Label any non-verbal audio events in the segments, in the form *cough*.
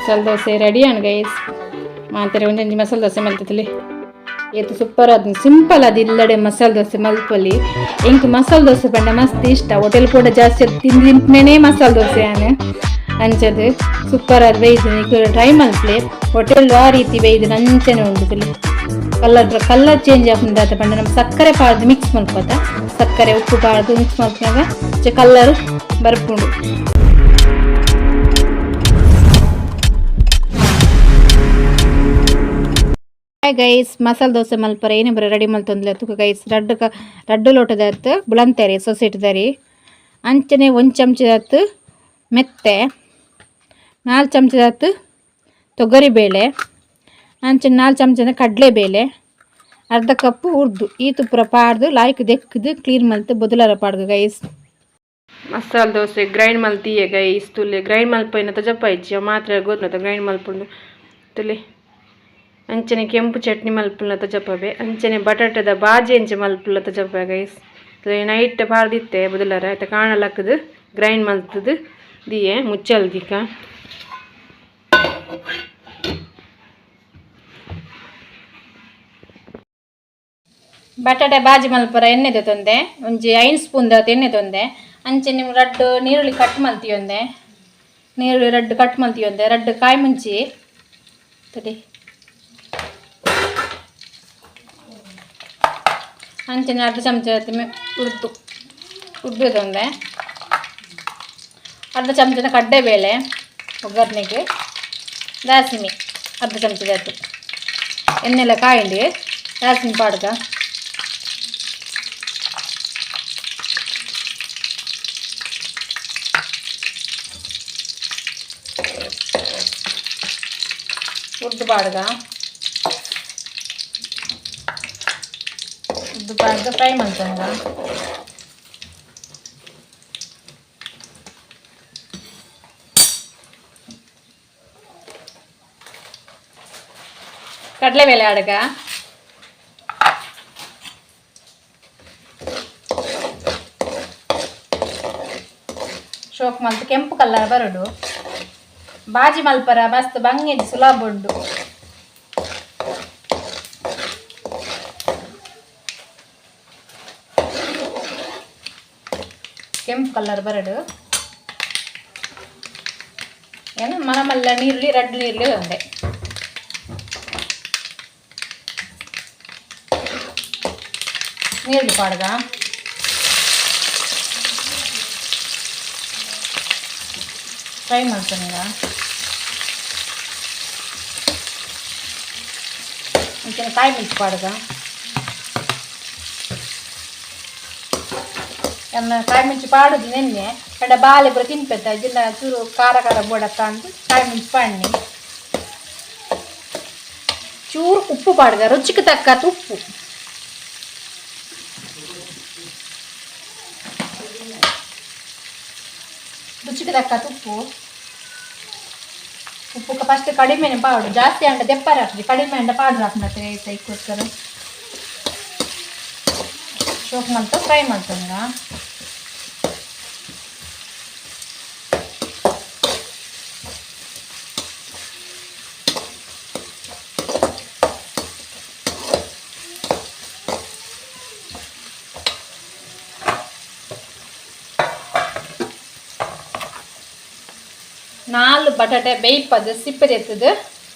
ಮಸಾಲೆ ದೋಸೆ ರೆಡಿ ಅನ್ ಗೈಸ್ ಮಾಡ್ತಾರೆ? ಒಂದೊಂದು ಮಸಾಲೆ ದೋಸೆ ಮಲ್ತದಲ್ಲಿ ಏತು ಸೂಪರ್ ಅದು ಸಿಂಪಲ್ ಅದು ಇಲ್ಲಡೆ ಮಸಾಲೆ ದೋಸೆ ಮಲ್ಪಲ್ಲಿ. ಎಂಕ್ ಮಸಾಲೆ ದೋಸೆ ಪಂಡ ಮಸ್ತ್ ಇಷ್ಟ. ಹೋಟೆಲ್ ಕೂಡ ಜಾಸ್ತಿ ತಿಂದಿನೇ ಮಸಾಲೆ ದೋಸೆ ಆನೆ. ಅಂಚದು ಸೂಪರ್ ಆದ ಬೇಯ್ದು ಈಗ ಟ್ರೈ ಮಲ್ಪಲೆ. ಹೋಟೆಲ್ ಆ ರೀತಿ ಬೇಯ್ದು ನಂಚನೆ ಉಂಟು ಕಲರ್ ಕಲರ್ ಚೇಂಜ್ ಆಗ್ತದೆ ಪಂಡ ನಮ್ಮ ಸಕ್ಕರೆ ಪಾಡ್ದು ಮಿಕ್ಸ್ ಮಲ್ಕೋತ ಸಕ್ಕರೆ, ಉಪ್ಪು ಪಾಡ್ದು ಮಿಕ್ಸ್ ಮಲ್ಪಿನಾಗ ಕಲ್ಲರ್ ಬರ್ಪುಂಡು. ಗೈಸ್ ಮಸಾಲೆ ದೋಸೆ ಮಲ್ಪರ ಏನೇ ಬರ ರೆಡಿ ಮಲ್ತೊಂದ್ಲೆ ತುಕ ಗೈಸ್ ರಡ್ಡು ಕ, ರಡ್ಡು ಲೋಟದ ಹತ್ತು ಬುಳಂತಾರೆ ಸೊಸೈಟಿದರಿ ಅಂಚನೆ ಒಂದು ಚಮಚದ ಹತ್ತು ಮೆತ್ತೆ ನಾಲ್ಕು ತೊಗರಿ ತೊಗರಿಬೇಳೆ ಅಂಚನೆ ನಾಲ್ಕು ಚಮಚದ ಕಡಲೆಬೇಳೆ ಅರ್ಧ ಕಪ್ಪು ಉರ್ದು ಈ ತುಪ್ಪರ ಪಾಡ್ದು, ಲಾಯ್ಕ್ ದೆಕ್ಕದು, ಕ್ಲೀನ್ ಮಲ್ತು ಬೊದಲಾರ ಪಾಡ್ದು ಗೈಸ್ ಮಸಾಲೆ ದೋಸೆ ಗ್ರೈಂಡ್ ಮಲ್ತೀಯ ಗೈಸ್ ತುಲೆ ಗ್ರೈಂಡ್ ಮಲ್ಪೈನ ತಜಪ್ಪ ಇಚ್ಚಿ ಮಾತ್ರ ಗೊತ್ತ ಗ್ರೈಂಡ್ ಮಲ್ಪುಂಡು. ತುಲೆ ಅಂಚನೆ ಕೆಂಪು ಚಟ್ನಿ ಮಲ್ಪುಲ್ಲ ಜಪಬೆ ಅಂಚನೆ ಬಟಾಟದ ಬಾಜಿ ಅಂಚೆ ಮಲ್ಪುಲತ ತಜಪ್ಪ ಗೈಸ್. ನೈಟ್ ಪಾರ್ದಿತ್ತೆ ಬದಲಾರ, ಆಯ್ತಾ ಕಾಣಲಾಕದು ಗ್ರೈಂಡ್ ಮಲ್ತದು ದಿಯೆ ಮುಚ್ಚಲ್ದಿಕ. ಬಟಾಟೆ ಬಾಜಿ ಮಲ್ಪರ ಎಣ್ಣೆ ತೊಂದೆ, ಒಂಜಿ ಐನ್ ಸ್ಪೂನ್ ದ ಎಣ್ಣೆ ತೊಂದೆ, ಅಂಚೆ ನೀವು ರಡ್ಡು ನೀರುಳ್ಳಿ ಕಟ್ ಮಲ್ತಿಯೊಂದೆ ನೀರುಳ್ಳಿ ರಡ್ಡು ಕಟ್ ಮಲ್ತಿಯೊಂದೆ ರಡ್ಡು ಕಾಯಿ ಮುಂಚಿ. ತಡಿ. ಅಂಚಿನ ಅರ್ಧ ಚಮಚ ಉರ್ದು ಉರ್ದೊಂದೆ ಅರ್ಧ ಚಮಚದ ಕಡ್ಲೆಬೇಳೆ ಒಗ್ಗರಣೆಗೆ ದಾಸಿಮಿ ಅರ್ಧ ಚಮಚದ ಅದು ಎಣ್ಣೆಲ್ಲ ಕಾಯಿಂಡಿ ದಾಸಿಮಿ ಪಾಡ್ಗ ಉರ್ದು ಪಾಡ್ಗ ಉರ್ದು ಪಾಡ್ಗ ಫ್ರೈ ಮಾಡ್ತಂಗ ಕಡಲೆಬೇಳೆ ಅಡಗ ಶೋಕ್ ಮಲ್ತು ಕೆಂಪು ಕಲರ್ ಬರಡು ಬಾಜಿ ಮಲ್ಪರ ಮಸ್ತ್ ಬಂಗಿದ್ದು ಸುಲಭ ಉಂಡು ಕೆಂಪ್ ಕಲರ್ ಬರಡು ಏನು ಮನಮಲ್ಲ ನೀರ್ಲಿ ರೆಡ್ ನೀರ್ಲಿ ಒಂದೆ ನೀರುಳ್ಳಿ ಪಾಡ್ದ ಫ್ರೈ ಮಾಡ್ತೀನಿ ಈಗ ಕಾಯಿ ಮಿಕ್ಸ್ ಪಾಡ್ದ ಎನ್ನ ಕಾಯಿ ಮಿಂಚು ಪಾಡುದು ನೆನ್ನೆ. ಕಡೆ ಬಾಲೆ ಪೂರ ತಿನ್ಪೆತ್ತ ಜಿಲ್ಲ ಚೂರು ಖಾರ ಖಾರ ಬೋಡ ಅಂತ ಕಾಯಿ ಪಾಡ್ನಿ. ಚೂರು ಉಪ್ಪು ಪಾಡ್ಗ ರುಚಿಗೆ ತಕ್ಕತ್ತು ಉಪ್ಪು. ರುಚಿಗೆ ತಕ್ಕತ್ತು ಉಪ್ಪು. ಉಪ್ಪು ಫಸ್ಟ್ ಕಡಿಮೆನೆ ಪಾಡು. ಜಾಸ್ತಿ ಅಂಡ ದೆಪ್ಪರ ಹಾಕ್ರಿ ಕಡಿಮೆ ಅಂಡ ಪಾಡು ಹಾಕ್ನತ್ತೆ ಇದಕ್ಕೋಸ್ಕರ ಶೋಕ್ ಮಾಡ್ತಾ ಫ್ರೈ ಮಾಡ್ತಂಗ ನಾಲ್ಕು ಬಟಾಟೆ ಬೇಯ್ಪದು ಸಿಪ್ಪೆ ಎತ್ತದು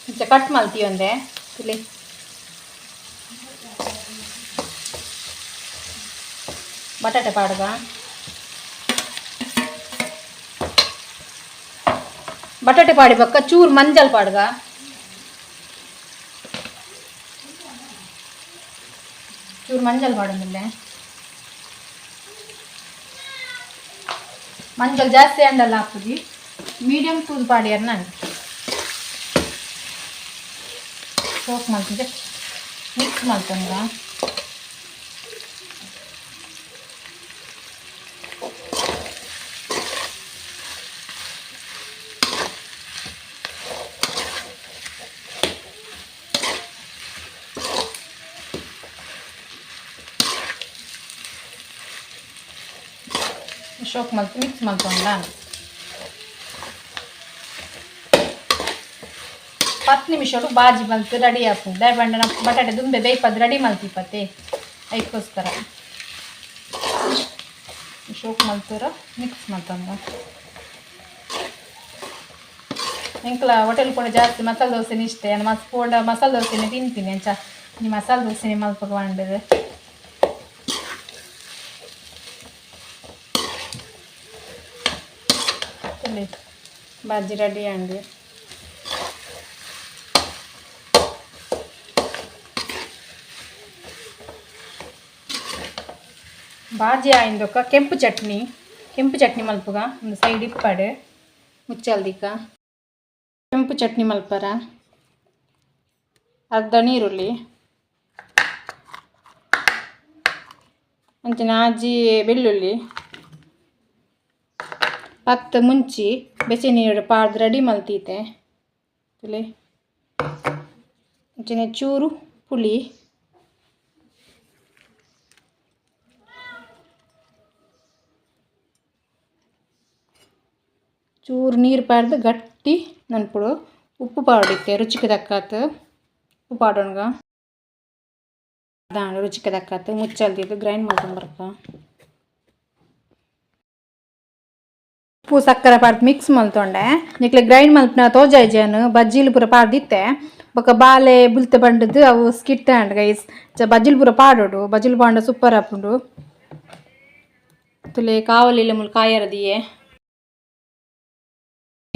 ಇಂಚ ಕಟ್ ಮಾಡ್ತೀವಿ ಒಂದೆ ಇಲ್ಲಿ ಬಟಾಟೆ ಪಾಡ್ಗ ಬಟಾಟೆ ಪಾಡಿ ಬಕ್ಕ ಚೂರು ಮಂಜಲ್ ಪಾಡ್ಗ ಚೂರು ಮಂಜಲ್ ಪಾಡೋದಿಲ್ಲ ಮಂಜಲ್ ಜಾಸ್ತಿ ಅಂಡಲ್ಲ ಹಾಕುದಿ ಮೀಡಿಯಂ ತೂದು ಪಾಡ್ಯಾರ ನಾನು ಸೋಕ್ ಮಾಡ್ತಿದ್ದೆ ಮಿಕ್ಸ್ ಮಾಡ್ತಂಗ ಶೋಕ್ ಮಾಡ್ತು ಮಿಕ್ಸ್ ಮಾಡ್ಕೊಂಡ ಹತ್ತು ನಿಮಿಷರು ಬಾಜಿ ಮಲ್ತು ರೆಡಿ ಆಗ್ತದೆ ಬಂಡ ಬಟಾಟೆ ದುಂಬೆ ಬೇಯ್ಪದ್ದು ರೆಡಿ ಮಲ್ತಿಪ್ಪತ್ತೆ ಅದಕ್ಕೋಸ್ಕರ ಶೋಕ್ ಮಲ್ತೂರ ಮಿಕ್ಸ್ ಮಲ್ತಂದ ಎಂಕಲ ಹೋಟೆಲ್ ಕೂಡ ಜಾಸ್ತಿ ಮಸಾಲೆ ದೋಸೆನೇ ಇಷ್ಟ. ನಾನು ಮಸ್, ಕೂಡ ಮಸಾಲೆ ದೋಸೆನೇ ತಿಂತೀನಿ ಅಂಚ. ನೀ ಮಸಾಲೆ ದೋಸೆನೇ ಮಲ್ಪಗ ಮಾಡಿದೆ ಬಾಜಿ ರೆಡಿ ಅಂడి ಬಾಜಿ ಆಯಿಂದೊಕ್ಕ ಕೆಂಪು ಚಟ್ನಿ ಕೆಂಪು ಚಟ್ನಿ ಮಲ್ಪುಗ, ಒಂದು ಸೈಡ್ ಇಪ್ಪಡು, ಮುಚ್ಚಲ್ದಿಕ್ಕ. ಕೆಂಪು ಚಟ್ನಿ ಮಲ್ಪರ. ಅರ್ಧ ನೀರುಳ್ಳಿ. ಅಂಚಿನ ಆಜಿ ಬೆಳ್ಳುಳ್ಳಿ. ಪತ್ತು ಮುಂಚಿ ಬೆಚ್ಚ ನೀರು ಪಾಡ್ದು ರೆಡಿ ಮಲ್ತೀತೆ. ತುಲೆ. ಅಂಚಿನ ಚೂರು, ಪುಳಿ. ಚೂರು ನೀರು ಪಾಡ್ದು ಗಟ್ಟಿ ನನ್ಪುಡು. ಉಪ್ಪು ಪಾಡಿತ್ತೆ ರುಚಿಗೆ ತಕ್ಕಾತು ಉಪ್ಪು ಪಾಡೋಣ್ಗ. ದಾಂಡ ರುಚಿಗೆ ತಕ್ಕಾತು ಮುಚ್ಚಲ್ದಿದ್ದು ಗ್ರೈಂಡ್ ಮಾಡ್ಕೊಂಬರ್ಕ. ಉಪ್ಪು ಸಕ್ಕರೆ ಪಾಡ್ದು ಮಿಕ್ಸ್ ಮಲ್ತೊಂಡೆ. ನಿಕ್ಲೆ ಗ್ರೈಂಡ್ ಮಲ್ಪಿನ ತೋಜಾಯ್ಜೇನು ಬಜ್ಜಿಲು ಪೂರ ಪಾಡ್ದಿತ್ತೆ. ಬೊಕ ಬಾಲೆ, ಬುಲ್ತೆ ಬಂಡದ್ದು ಅವು ಸ್ಕಿಟ್ ಅಂಡ್ ಗೈಸ್ ಚ ಬಜ್ಜಿಲು ಪೂರ ಪಾಡೋಡು, ಬಜ್ಜಿಲು ಪಾಂಡ ಸೂಪರ್ ಆಪುಂಡು. ತುಲೆ ಕಾವಲಿಲ್ಲ ಮುಲ್ ಕಾಯರದಿಯೇ.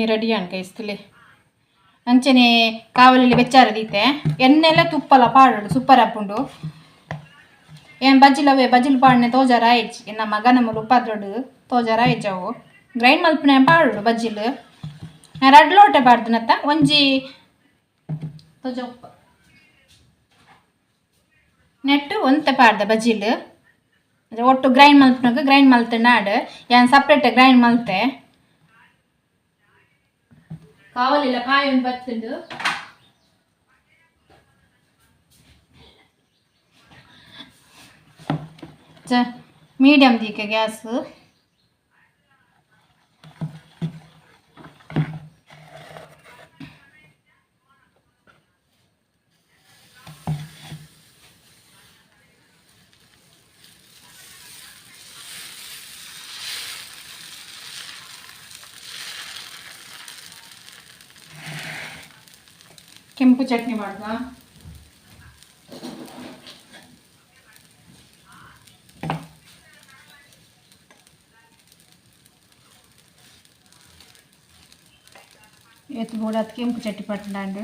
ಅಣ್ಣ ಕೈಸ್ತಲೆ ಅಂಚನೆ ಕಾವಲಲ್ಲಿ ಬೆಚ್ಚಾರ ದೀತೆ ಎಣ್ಣೆಲ್ಲ ತುಪ್ಪಲ ಪಾಡೋಡು ಸೂಪರ್ ಆಪುಂಡು ಏನ್ ಬಜ್ಜಿಲವೇ ಬಜ್ಜಿಲ್ ಪಾಡ್ನೆ ತೋಜಾರ ಆಯ್ಚಿ ನಮ್ಮ ಮಗನ ಮುಲು ಉಪ್ಪಾದ್ರೊಡು ತೋಜಾರ ಆಯ್ಚವು ಗ್ರೈಂಡ್ ಮಲ್ಪನೆ ಪಾಡು ಬಜ್ಜಿಲ್. ರಡ್ ಲೋಟೆ ಪಾಡ್ದನತ್ತ ಒಂಜಿ ತೋಜ ಉಪ್ಪ. ನೆಟ್ಟು ಒಂತೆ ಪಾಡ್ದೆ ಬಜ್ಜಿಲ್. ಒಟ್ಟು ಗ್ರೈಂಡ್ ಮಲ್ಪನಾಗ ಗ್ರೈಂಡ್ ಮಲ್ತೆ ನಾಡು. ಯಾನ್ ಸಪ್ರೇಟ್ ಗ್ರೈಂಡ್ ಮಲ್ತೆ. ಕಾವಲಿಲ್ಲ ಕಾಯಿ ಒಂದು ಬರ್ತಂದು ಚ ಮೀಡಿಯಮ್ ದೀಕೆ ಕೆಂಪು ಚಟ್ನಿ ಮಾಡ್ದ ಎತ್ತು ಕೂಡ ಅದು ಕೆಂಪು ಚಟ್ನಿ ಪಟ್ಟಾಂಡು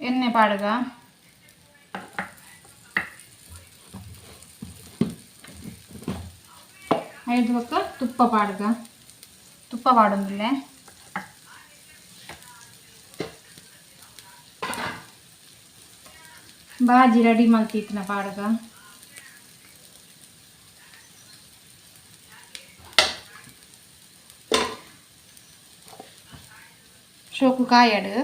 ಎಣ್ಣೆ ಐದು ಪಕ್ಕ ತುಪ್ಪ ಪಾಡ್ಗ ತುಪ್ಪ ಪಾಡೊಂದಿಲ್ಲ ಬಾಜಿ ರೆಡಿ ಮಲ್ತಿತ್ತಿನ ಪಾಡ್ಗ ಶೋಕು ಕಾಯಡು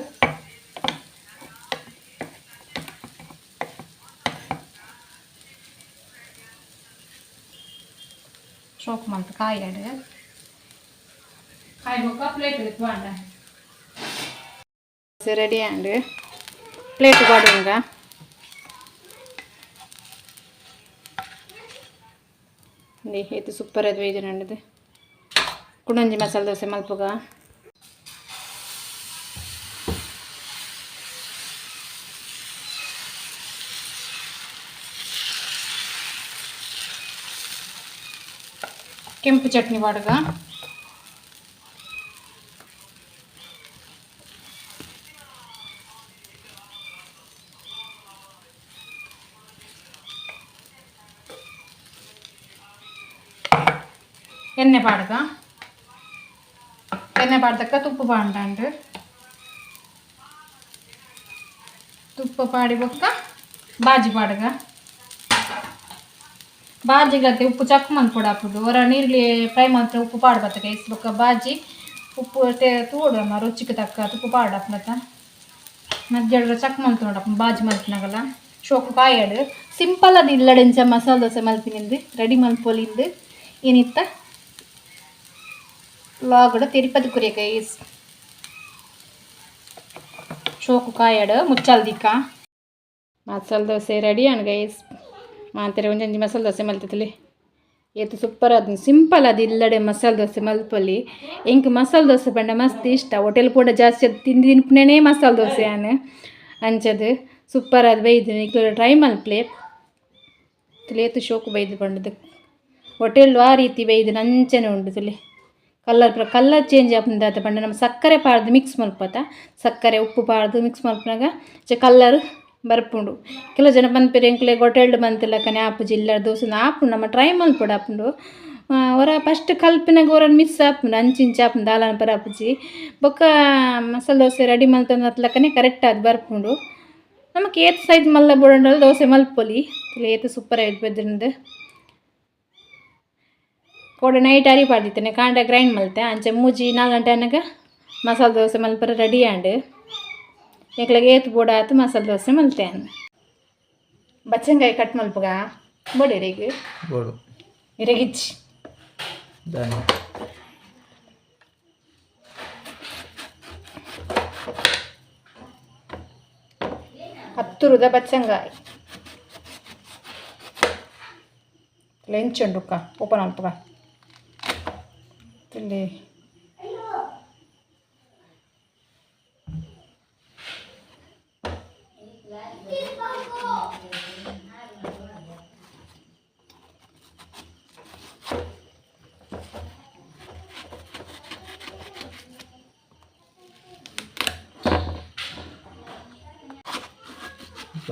ಶೋಕು ಮಲ್ತು ಕಾಯಡು ಕಾಯ್ಬೇಕ ಪ್ಲೇಟ್ ಬಾಂಡ రెడీ అండి ప్లేట్ కూడా ఇంకా ఇది సూపర్ అది వేయనండి ఇది ಕುಣಂಜಿ ಮಸಾಲೆ ದೋಸೆ ಮಲ್ಪಗ ಕೆಂಪು ಚಟ್ನಿ ಬಾಡ್ಗ ಎಣ್ಣೆ ಪಾಡ್ಗ ಎಣ್ಣೆ ಪಾಡ್ದಕ್ಕ ತುಪ್ಪ ಪಾಂಡಂಡು ತುಪ್ಪ ಪಾಡಿ ಬೊಕ್ಕ ಬಾಜಿ ಪಾಡ್ಗ ಬಾಜಿಗತ್ತೆ ಉಪ್ಪು ಚಕ್ ಮಂತ್ ಕೊಡಾಪುಡು ಹೊರ ನೀರ್ಲಿ ಫ್ರೈ ಮಾತ್ರ ಉಪ್ಪು ಪಾಡ್ಬತ್ತ ಕೈಸ್ ಬೊಕ್ಕ ಬಾಜಿ, ಉಪ್ಪು ತೇ ತೋಡು ಅಮ್ಮ ರುಚಿಗೆ ತಕ್ಕ ತುಪ್ಪು ಪಾಡಪ್ಪ ಮತ್ತ. ಮಧ್ಯಾಹ್ನ ಚಕ್ ನೋಡಪ್ಪ ಬಾಜಿ ಮಲ್ತಿನಾಗಲ್ಲ. ಶೋಕು ಕಾಯಡು. ಸಿಂಪಲ್ ಅದು ಇಲ್ಲಡೆಂಚ ಮಸಾಲೆ ದೋಸೆ ಮಲ್ತಿನಿಂದು ರೆಡಿ ಮಲ್ಪೊಲಿಂದು ಏನಿತ್ತ? ಲಾಗಡ ತಿರುಪತಿ ಕುರಿಯಕ ಗೈಸ್. ಶೋಕು ಕಾಯಡು. ಮುಚ್ಚಲ್ದಿಕ್ಕ ಮಸಾಲೆ ದೋಸೆ ರೆಡಿ ಅನ್ ಗೈಸ್. ಮಾಂತಾರೆ ಒಂಜಿ ಮಸಾಲೆ ದೋಸೆ ಮಲ್ತದಲ್ಲಿ ಏತು ಸೂಪರ್ ಅದು ಸಿಂಪಲ್ ಅದು ಇಲ್ಲಡೆ ಮಸಾಲೆ ದೋಸೆ ಮಲ್ಪೊಲಿ. ಎಂಕ್ ಮಸಾಲೆ ದೋಸೆ ಪಂಡ ಮಸ್ತ್ ಇಷ್ಟ. ಹೋಟೆಲ್ ಕೂಡ ಜಾಸ್ತಿ ಅದು ತಿಂದು ತಿನ್ಪುನೇ ಮಸಾಲೆ ದೋಸೆ ಆನೆ. ಅಂಚದು ಸೂಪರ್ ಅದು ಬೈದು ಈಗ ಟ್ರೈ ಮಲ್ಪಲೆ. ತುಲೇತು ಶೋಕು ಬೈದು ಪಂಡದು. ಹೋಟೆಲ್ ಆ ರೀತಿ ಬೈದು ನಂಚನೆ ಉಂಡು ತುಲಿ ಕಲರ್ ಪ್ರ ಕಲರ್ ಚೇಂಜ್ ಆಪುಂದಾತ ಪಂಡ. ನಮ್ಮ ಸಕ್ಕರೆ ಪಾಡ್ದು ಮಿಕ್ಸ್ ಮಲ್ಪತ್ತ ಸಕ್ಕರೆ ಉಪ್ಪು ಪಾಡ್ದು ಮಿಕ್ಸ್ ಮಲ್ಪನಾಗ. ಚ ಕಲ್ಲರ್ ಬರ್ಪುಂಡು. ಕೆಲವು ಜನ ಬಂದ್ಪೇರು ಎಂಕ್ಲೆ ಗೊಟೆಲ್ಡ್ ಬಂತಿಲ್ಲ ಕನೆ ಆಪುಜಿ ಇಲ್ಲ ದೋಸನ ಆಪುಂಡು, ನಮ್ಮ ಟ್ರೈ ಮಲ್ಪುಡು ಆಪುಂಡು. ಅವರ ಫಸ್ಟ್ ಕಲ್ಪಿನಾಗ ಅವರನ್ನು ಮಿಸ್ ಆಪುಂಡು, ಅಂಚಿಂಚ ಆಪುಂಡು, ದಾಲನ ಪರ ಆಪುಜಿ. ಬೊಕ್ಕ ಮಸಾಲೆ ದೋಸೆ ರೆಡಿ ಮಲ್ತಂದು ಹತ್ತಲಕ್ಕನೆ ಕರೆಕ್ಟ್ ಅದು ಬರ್ಪುಂಡು. ನಮಗೆ ಏತ್ ಸೈಜ್ ಮಲ್ಲ ಬುಡಂಡಲ್ಲಿ ದೋಸೆ ಮಲ್ಪೊಲಿ. ಏತು ಸೂಪರ್ ಆಯ್ತು ಬೆದ್ರಿಂದ ಕೋಡೆ ನೈಟ್ ಅರಿ ಕಾಂಡ ಗ್ರೈಂಡ್ ಮಲ್ತೆ, ಅಂಚೆ ಮೂಜಿ ನಾಲ್ಕು ಗಂಟೆ ಅನ್ನಗ ಮಸಾಲೆ ದೋಸೆ ಮಲ್ಪರ ರೆಡಿ ಆಂಡ್. ಏಕ್ಲಾಗ ಏತು ಬೋಡ ಆತು ಮಸಾಲೆ ದೋಸೆ ಮಲ್ತೇನೆ ಬಚ್ಚಂಗಾಯಿ ಕಟ್ ಮಲ್ಪಗ ಬೋಡಿ ರೇಗ ಬೋಡು ಇರಗಿಚ್ಚಿ ಹತ್ತು ರುದ ಬಚ್ಚಂಗಾಯಿ ಲೆಂಚುಂಡುಕ್ಕ ಓಪನ್ ಅಲ್ಪಗ ಇಲ್ಲಿ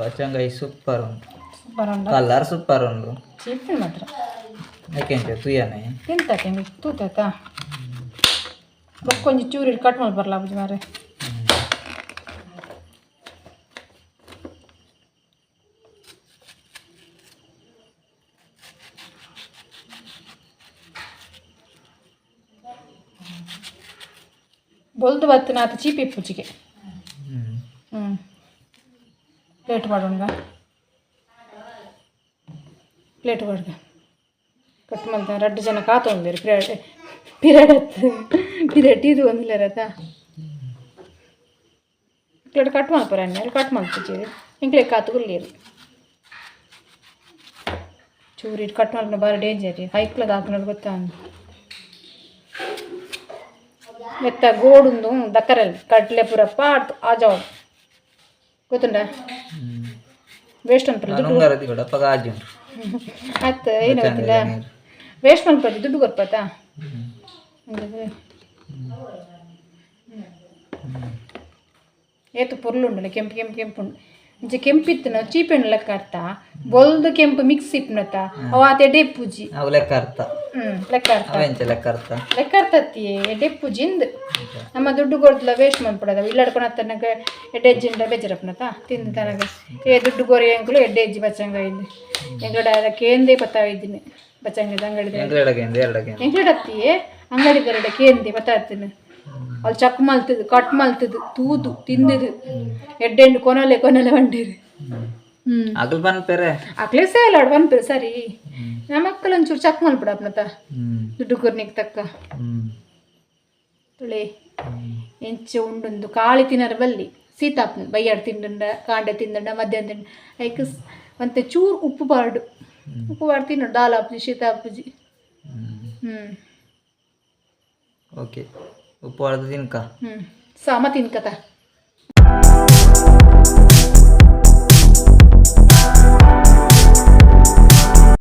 ಬಚಂಗಾಯಿ ಸೂಪರ್ ಉಂಟು ಸೂಪರ್ ಉಂಡ ಕಲರ್ ಸೂಪರ್ ಉಂಡು ಚಿಪ್ಪಿ ಮಾತ್ರ ಯಾಕೆಂತ ತುಯ್ಯನೆ ತಿಂತಕ್ಕೆ ತೂತಾಯ್ತಾ ಬಕ್ಕೊಂಜಿ ಚೂರಿ ಕಟ್ ಮಾಡಿ ಬರಲ್ಲ ಬುಜಿ ಮಾರೆ ಬೊಲ್ದು ಬತ್ತು ನಾತು ಚೀಪಿ ಪುಚ್ಚಿಗೆ ಹ್ಞೂ ಹ್ಞೂ ಪ್ಲೇಟ್ ಮಾಡೋಣ ಪ್ಲೇಟ್ ಮಾಡ್ದ ಕಟ್ ಮಾಡ್ದ ಎರಡು ಜನ ಕಾತೊಂದಿರಿ ಪಿರಿಯಡ್ ಹತ್ತು. ಪಿರಿಯಡ್ ಇದು ಒಂದಿಲ್ಲ ರಥ. ಪ್ಲೇಟ್ ಕಟ್ ಮಾಡ್ಪರ ಅಲ್ಲಿ ಕಟ್ ಮಾಡ್ತಿದ್ದೀರಿ ಇಂಕ್ಲೆ ಕಾತು ಚೂರಿ ಕಟ್ ಮಾಡ್ಕೊಂಡು ಬಾರಿ ಡೇಂಜರ್ ರೀ. ಹೈಕ್ಲದ ಹಾಕೊಂಡು ಗೊತ್ತಾ ಮೆತ್ತ ಗೋಡುಂದು ದಕ್ಕರಲ್ಲಿ ಕಡ್ಲೆ ಪೂರ ಪಾಟ್ ಆಜಾವ್. ಗೊತ್ತುಂಡ ವೇಸ್ಟ್ ಅನ್ಪಲ್ಲ ನಾನು ಉಂಗಾರದಿ ಕೂಡ ಪಗ ಆಜಿ ಉಂಟು. *laughs* ಅತ್ತ ಏನು ಗೊತ್ತಿಲ್ಲ ವೇಸ್ಟ್ ಅನ್ಪಲ್ಲ ದುಡ್ಡು ಗೊತ್ತಾತಾ ಏತು ಪೊರ್ಲು ಉಂಡಲ್ಲ ಕೆಂಪು ಕೆಂಪು ಕೆಂಪು ಉಂಡು ಇಂಚೆ ಕೆಂಪಿತ್ತನ ಚೀಪೆಣ್ಣು ಲೆಕ್ಕ ಅರ್ಥ. ಬೊಲ್ದು ಕೆಂಪು ಮಿಕ್ಸ್ ಇಪ್ಪನತ ಅವ ಆತ ಎಡೆ ಪೂಜಿ. ಅವು ಲೆಕ್ಕ ಅರ್ಥ. ಹ್ಞೂ ಲೆಕ್ಕ ಅರ್ಥ. ಅವೆಂಚ ಲೆಕ್ಕ ಅರ್ಥ? ಲೆಕ್ಕ ಎಡೆ ಪೂಜಿಂದು ನಮ್ಮ ದುಡ್ಡು ಕೊಡ್ತಲ್ಲ ವೇಸ್ಟ್ ಮಾಡ್ಬಿಡೋದು. ಇಲ್ಲಾಡ್ಕೊಂಡು ತನಕ ಎಡ್ಡೆ ಹೆಜ್ಜಿಂದ ಬೇಜಾರಪ್ಪನತ ತಿಂದು ತನಕ ಏ ದುಡ್ಡು ಗೋರಿ ಅಂಕಲು ಎಡ್ಡೆ ಹೆಜ್ಜಿ ಬಚ್ಚಂಗ ಇದ್ದು. ಎಂಗಡ ಕೇಂದೆ ಬತ್ತಾವಿದ್ದೀನಿ ಬಚ್ಚಂಗದ ಅಂಗಡಿ ಎಂಗ್ಲೆಡಗೆಂದು ಎರಡಗೆಂದು ಎಂಗಡತ್ತಿ ಅಂಗಡಿ ಗರಡ ಕೇಂದೆ ಬತ್ತಾತೀನಿ ಅಲ್ಲಿ ಚಕ್ ಮಲ್ತದು ಕಟ್ ಮಲ್ತದು ತೂದು ತಿಂದದು ಎಡ್ಡೆಂಡು ಕೊನಲೆ ಕೊನಲೆ ಬಂಡಿರು ಹ್ಞೂ ಅದು ಬಂದ್ಪೇರೆ ಅಕ್ಲೇ ಸೇಲ್ ಆಡ್ ಬಂದ್ಬಿರು ಸರಿ ನಮ್ಮ ಮಕ್ಕಳು ಒಂಚೂರು ಚಕ್ ಹ್ಞೂ ದುಡ್ಡು ಕೊರ್ನಿಗೆ ತಕ್ಕ. ತುಳಿ ಎಂಚ ಉಂಡೊಂದು ಕಾಳಿ ತಿನ್ನರ ಬಲ್ಲಿ. ಸೀತಾಪ್ನ ಬಯ್ಯಾಡ್ ತಿಂಡ ಕಾಂಡೆ ತಿಂದಂಡ ಮಧ್ಯಾಹ್ನ ತಿಂಡ ಐಕ್ ಮತ್ತೆ ಚೂರು ಉಪ್ಪು ಬಾರ್ಡು. ಉಪ್ಪು ಬಾರ್ದು ತಿನ್ನ ದಾಲಾಪ್ಜಿ ಸೀತಾಪ್ಜಿ ಹ್ಮ್. ಹ್ಞೂ ಓಕೆ. ಉಪ್ಪು ಹೊಡೆದು ತಿನ್ಕ ಹ್ಞೂ ಸಾಮ ತಿನ್ಕತ